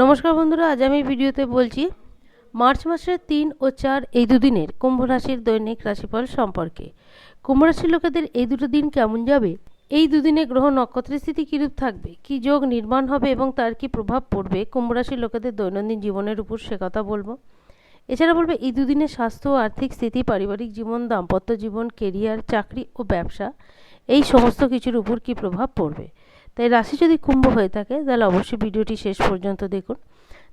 নমস্কার বন্ধুরা, আজ আমি ভিডিওতে বলছি, মার্চ মাসের তিন ও চার এই দুদিনের কুম্ভ রাশির দৈনিক রাশিফল সম্পর্কে। কুম্ভ রাশির লোকেদের এই দুটো দিন কেমন যাবে? এই দুদিনে গ্রহ নক্ষত্রের স্থিতি কীরূপ থাকবে? কি যোগ নির্মাণ হবে এবং তার কি প্রভাব পড়বে? কুম্ভ রাশির লোকেদের দৈনন্দিন জীবনের উপর সে কথা বলব। এছাড়া বলবে, এই দুদিনে স্বাস্থ্য, আর্থিক স্থিতি, পারিবারিক জীবন, দাম্পত্য জীবন কেরিয়ার চাকরি ও ব্যবসা, এই সমস্ত কিছুর উপর কি প্রভাব পড়বে? তাই রাশি যদি কুম্ভ হয়ে থাকে, তাহলে অবশ্যই ভিডিওটি শেষ পর্যন্ত দেখুন।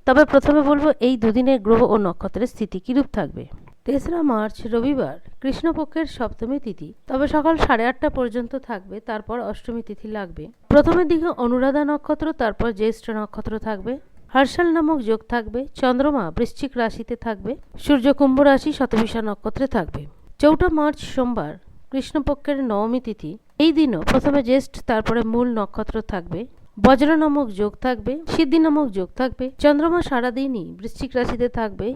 তবে প্রথমে বলব, এই দুদিনের গ্রহ ও নক্ষত্রের স্থিতি কীরূপ থাকবে? তেসরা মার্চ, রবিবার, কৃষ্ণপক্ষের সপ্তমী তিথি। তবে সকাল সাড়ে আটটা পর্যন্ত থাকবে, তারপর অষ্টমী তিথি লাগবে। প্রথমের দিকে অনুরাধা নক্ষত্র, তারপর জ্যেষ্ঠ নক্ষত্র থাকবে। হর্ষাল নামক যোগ থাকবে। চন্দ্রমা বৃশ্চিক রাশিতে থাকবে। সূর্য কুম্ভ রাশি শতবিশা নক্ষত্রে থাকবে। চৌঠা মার্চ, সোমবার, কৃষ্ণপক্ষের নবমী তিথি। এই দিনও প্রথমে জ্যেষ্ঠ, তারপরে মূল নক্ষত্র থাকবে। বজ্র নামক যোগ থাকবে, সিদ্ধি নামক যোগ থাকবে, চন্দ্রমা সারাদিনই বৃশ্চিক রাশিতে থাকবে।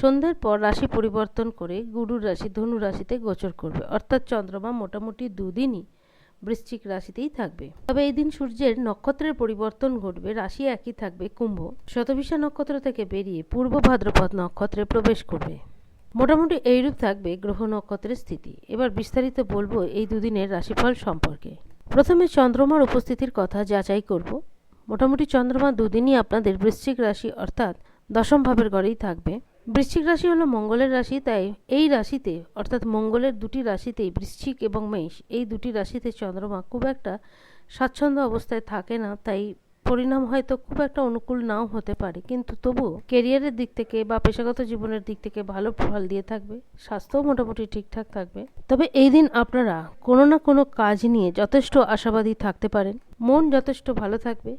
সন্ধ্যের পর রাশি পরিবর্তন করে গুরুর রাশি ধনু রাশিতে গোচর করবে। অর্থাৎ চন্দ্রমা মোটামুটি দুদিনই বৃশ্চিক রাশিতেই থাকবে। তবে এই দিন সূর্যের নক্ষত্রের পরিবর্তন ঘটবে, রাশি একই থাকবে কুম্ভ। শতবিশা নক্ষত্র থেকে বেরিয়ে পূর্ব ভাদ্রপদ নক্ষত্রে প্রবেশ করবে। মোটামুটি এইরূপ থাকবে গ্রহ নক্ষত্রের স্থিতি। এবার বিস্তারিত বলব এই দুদিনের রাশিফল সম্পর্কে। প্রথমে চন্দ্রমার উপস্থিতির কথা যাচাই করব। মোটামুটি চন্দ্রমা দুদিনই আপনাদের বৃশ্চিক রাশি অর্থাৎ দশম ভাবের ঘরেই থাকবে। বৃশ্চিক রাশি হলো মঙ্গলের রাশি, তাই এই রাশিতে অর্থাৎ মঙ্গলের দুটি রাশিতেই বৃশ্চিক এবং মেষ, এই দুটি রাশিতে চন্দ্রমা খুব একটা স্বাচ্ছন্দ্য অবস্থায় থাকে না, তাই পরিণাম হয়তো খুব একটা অনুকূল নাও হতে পারে, কিন্তু তবুও কেরিয়ারের দিক থেকে বা পেশাগত জীবনের দিক থেকে ভালো ফল দিয়ে থাকবে, স্বাস্থ্যও মোটামুটি ঠিকঠাক থাকবে। তবে এই দিন আপনারা কোনো না কোনো কাজ নিয়ে যথেষ্ট আশাবাদী থাকতে পারেন, মন যথেষ্ট ভালো থাকবে,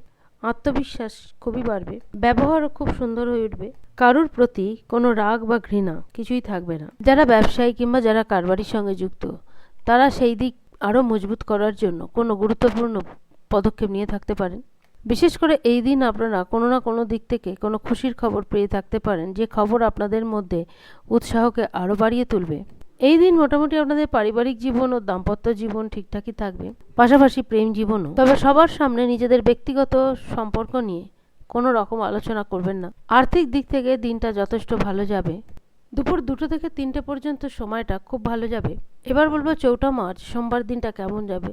আত্মবিশ্বাস খুবই বাড়বে, ব্যবহারও খুব সুন্দর হয়ে উঠবে, কারুর প্রতি কোনো রাগ বা ঘৃণা কিছুই থাকবে না। যারা ব্যবসায়ী কিংবা যারা কারবারির সঙ্গে যুক্ত, তারা সেই দিক আরও মজবুত করার জন্য কোনো গুরুত্বপূর্ণ পদক্ষেপ নিয়ে থাকতে পারেন। বিশেষ করে এই দিন আপনারা কোনো না কোনো দিক থেকে কোনো খুশির খবর পেয়ে থাকতে পারেন, যে খবর আপনাদের মধ্যে উৎসাহকে আরও বাড়িয়ে তুলবে। এই দিন মোটামুটি আপনাদের পারিবারিক জীবন ও দাম্পত্য জীবন ঠিকঠাকই থাকবে, পাশাপাশি প্রেম জীবনও। তবে সবার সামনে নিজেদের ব্যক্তিগত সম্পর্ক নিয়ে কোনো রকম আলোচনা করবেন না। আর্থিক দিক থেকে দিনটা যথেষ্ট ভালো যাবে। দুপুর দুটো থেকে তিনটে পর্যন্ত সময়টা খুব ভালো যাবে। এবার বলব চৌঠা মার্চ, সোমবার দিনটা কেমন যাবে?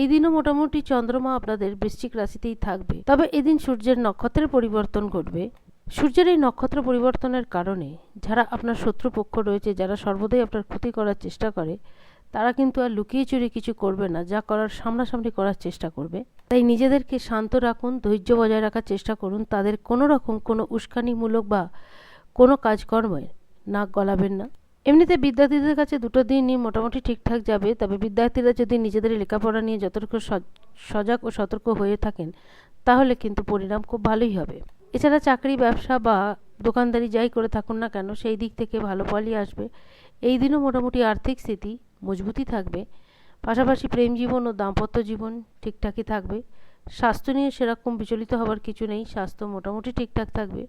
এই দিনও মোটামুটি চন্দ্রমা আপনাদের বৃশ্চিক রাশিতেই থাকবে। তবে এদিন সূর্যের নক্ষত্রের পরিবর্তন ঘটবে। সূর্যের এই নক্ষত্র পরিবর্তনের কারণে যারা আপনার শত্রুপক্ষ রয়েছে, যারা সর্বদাই আপনার ক্ষতি করার চেষ্টা করে, তারা কিন্তু আর লুকিয়ে চুরি কিছু করবে না, যা করার সামনাসামনি করার চেষ্টা করবে। তাই নিজেদেরকে শান্ত রাখুন, ধৈর্য বজায় রাখার চেষ্টা করুন, তাদের কোনো রকম কোনো উস্কানিমূলক বা কোনো কাজকর্মে নাক গলাবেন না। এমনিতে বিদ্যার্থীদের কাছে দুটো দিনই মোটামুটি ঠিকঠাক যাবে, তবে বিদ্যার্থীরা যদি নিজেদের লেখাপড়া নিয়ে যতটুকু সজাগ ও সতর্ক হয়ে থাকেন, তাহলে কিন্তু পরিণাম খুব ভালোই হবে। এছাড়া চাকরি, ব্যবসা বা দোকানদারি যাই করে থাকুন না কেন, সেই দিক থেকে ভালো ফলই আসবে। এই দিনও মোটামুটি আর্থিক স্থিতি মজবুতই থাকবে। পাশাপাশি প্রেম জীবন ও দাম্পত্য জীবন ঠিকঠাকই থাকবে। স্বাস্থ্য নিয়ে সেরকম বিচলিত হবার কিছু নেই, স্বাস্থ্য মোটামুটি ঠিকঠাক থাকবে।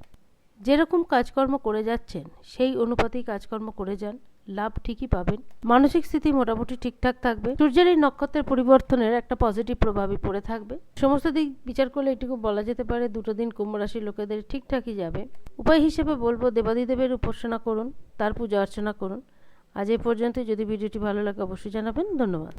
যেরকম কাজকর্ম করে যাচ্ছেন, সেই অনুপাতেই কাজকর্ম করে যান, লাভ ঠিকই পাবেন। মানসিক স্থিতি মোটামুটি ঠিকঠাক থাকবে। সূর্যের এই নক্ষত্রের পরিবর্তনের একটা পজিটিভ প্রভাবই পড়ে থাকবে। সমস্ত দিক বিচার করলে এটুকু বলা যেতে পারে, দুটো দিন কুম্ভ রাশির লোকেদের ঠিকঠাকই যাবে। উপায় হিসেবে বলব, দেবাদিদেবের উপাসনা করুন, তার পূজা অর্চনা করুন। আজ এ পর্যন্ত যদি ভিডিওটি ভালো লাগে, অবশ্যই জানাবেন। ধন্যবাদ।